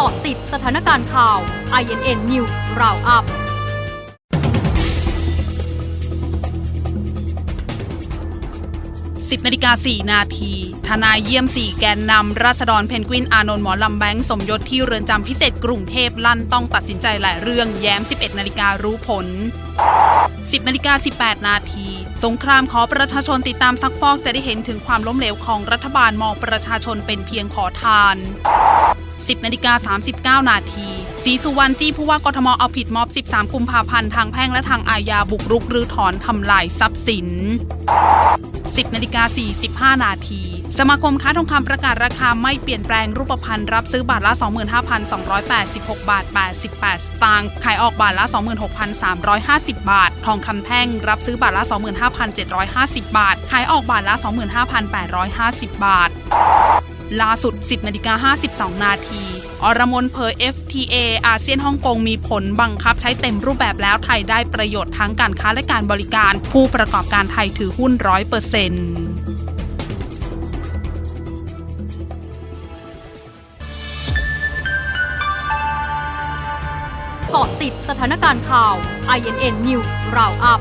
กาะติดสถานการณ์ข่าว INN News Roundup 10นาฬิกา4นาที ทนายเยี่ยม 4 แกนนำราษฎรเพนกวิน อานนท์หมอลำแบงค์สมยศที่เรือนจำพิเศษกรุงเทพลั่นต้องตัดสินใจหลายเรื่องแย้ม 11 นาฬิการู้ผล 10นาฬิกา18 นาที สงครามขอประชาชนติดตามซักฟอกจะได้เห็นถึงความล้มเหลวของรัฐบาลมองประชาชนเป็นเพียงขอทาน 10นาฬิกา39 นาทีศรีสุวรรณจี้ผู้ว่ากทมเอาผิดม็อบ 13 กุมภาพันธ์ทางแพ่งและทางอาญาบุกรุกหรือถอนทำลายทรัพย์สิน 10นาฬิกา45 นาทีสมาคมค้าทองคำประกาศราคาไม่เปลี่ยนแปลงรูปพรรณรับซื้อบาทละ 25,286 บาท 88 สตางค์ขายออกบาทละ 26,350 บาท ทองคำแท่งรับซื้อบาทละ 25,750 บาท ขายออกบาทละ 25,850 บาท ล่าสุด 10นาฬิกา52 นาที อรมนเผย FTA อาเซียนฮ่องกงมีผลบังคับใช้เต็มรูปแบบแล้วไทยได้ประโยชน์ทั้งการค้าและการบริการ ผู้ประกอบการไทยถือหุ้นร้อยเปอร์เซ็นต์เกาะติดสถานการณ์ข่าว INN News Roundup